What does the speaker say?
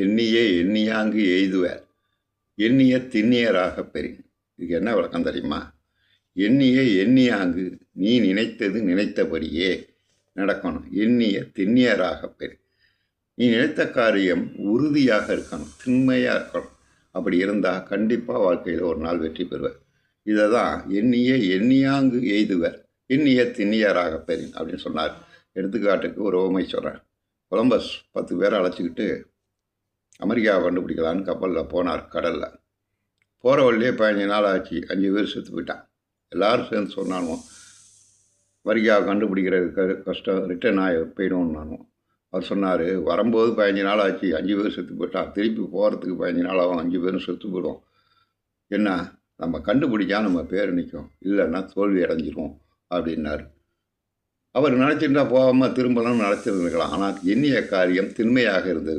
எண்ணியே எண்ணியாங்கு எய்துவர். எண்ணிய திண்ணியராக பெறின். இதுக்கு என்ன விளக்கம் தெரியுமா? எண்ணிய எண்ணியாங்கு நீ நினைத்தது நினைத்தபடியே நடக்கணும். எண்ணிய திண்ணியராக பெறி. நீ நினைத்த காரியம் உறுதியாக இருக்கணும் திண்மையாக இருக்கணும். அப்படி இருந்தால் கண்டிப்பாக வாழ்க்கையில் ஒரு நாள் வெற்றி பெறுவர். இதை தான் எண்ணிய எண்ணியாங்கு எய்துவர். எண்ணிய திண்ணியராக பெறின் அப்படின்னு சொன்னார். எடுத்துக்காட்டுக்கு ஒரு ஓமை சொல்கிறேன் கொலம்பஸ் பத்து பேரை அழைச்சிக்கிட்டு அமெரிக்காவை கண்டுபிடிக்கலான்னு கப்பலில் போனார் கடலில். போகிற வழியே பதினஞ்சு நாள் ஆச்சு. அஞ்சு பேர் செத்து போயிட்டான். எல்லாரும் சேர்ந்து சொன்னானும் அமெரிக்காவை கண்டுபிடிக்கிறது க- கஷ்டம் ரிட்டர்ன் ஆகி போயிடும்னானுவோம். அவர் சொன்னார் வரும்போது பதினஞ்சு நாள் ஆச்சு. அஞ்சு பேர் செத்து போயிட்டான். திருப்பி போகிறதுக்கு பதினஞ்சு நாள் ஆகும். அஞ்சு பேரும் செத்து போயிடும் என்ன நம்ம கண்டுபிடிச்சா நம்ம பேர் நிற்கும் இல்லைன்னா தோல்வி அடைஞ்சிரும் அப்படின்னார். அவர் நினச்சிருந்தா போகாமல் திரும்பலாம் நினச்சிருந்துருக்கலாம் ஆனால் எண்ணிய காரியம் திண்மையாக இருந்தது.